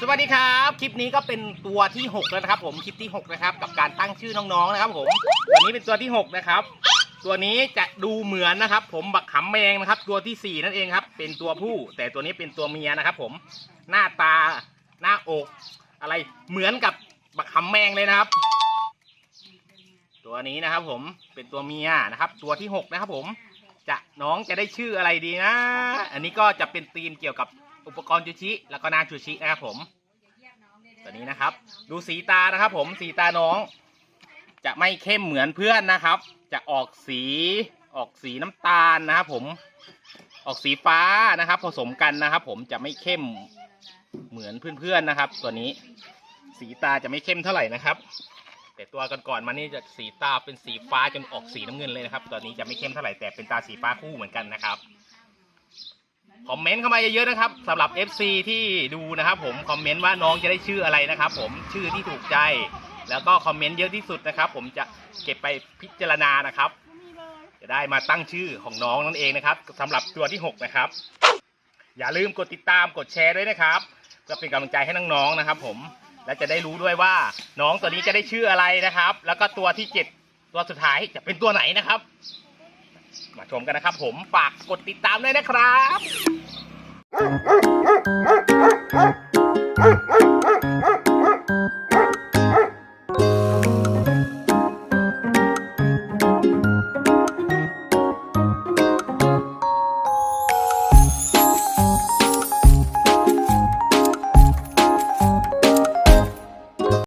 สวัสดีครับ คลิปนี้ก็เป็นตัวที่ 6 แล้วนะครับ ผมคลิปที่ 6 นะครับ กับการตั้งชื่อน้องๆนะครับผมตัวนี้เป็นตัวที่ 6 นะครับ ตัวนี้จะดูเหมือนนะครับ ผมบักขำแมงนะครับ ตัวที่ 4 นั่นเองครับ เป็นตัวผู้ แต่ตัวนี้เป็นตัวเมียนะครับ ผมหน้าตาหน้าอก อะไรเหมือนกับบักขำแมงเลยนะครับ ตัวนี้นะครับ ผมเป็นตัวเมียนะครับ ตัวที่ 6 นะครับ ผมจะน้องจะได้ชื่ออะไรดีนะ อันนี้ก็จะเป็นธีมเกี่ยวกับ อุปกรณ์จูชิ แล้วก็นาจูชินะครับผมตัวนี้นะครับ ดูสีตานะครับ ผมสีตาน้อง จะไม่เข้มเหมือนเพื่อนนะครับ จะออกสีออกสีน้ำตาลนะครับผมออกสีฟ้านะครับ ผสมกันนะครับ ผมจะไม่เข้มเหมือนเพื่อนๆนะครับ ตัวนี้ สีตาจะไม่เข้มเท่าไหร่นะครับ แต่ตัวก่อนๆมานี่จะสีตาเป็นสีฟ้าจนออกสีน้ำเงินเลยนะครับตอนนี้จะไม่เข้มเท่าไหร่แต่เป็นตาสีฟ้าคู่เหมือนกันนะครับ คอมเมนต์เข้ามาเยอะๆนะครับสำหรับ FC ที่ดูนะครับผมคอมเมนต์ว่าน้องจะได้ชื่ออะไรนะครับ ผมชื่อที่ถูกใจ แล้วก็คอมเมนต์เยอะที่สุดนะครับ ผมจะเก็บไปพิจารณานะครับ จะได้มาตั้งชื่อของน้องนั่นเองนะครับสำหรับตัวที่ 6 นะครับ อย่าลืมกดติดตามกดแชร์ด้วยนะครับเพื่อเป็นกำลังใจให้น้องๆนะครับ ผมและจะได้รู้ด้วยว่าน้องตัวนี้จะได้ชื่ออะไรนะครับ แล้วก็ตัวที่เจ็ดตัวสุดท้ายจะเป็นตัวไหนนะครับ มาชมกันนะครับ ผมฝากกดติดตามด้วยนะครับอ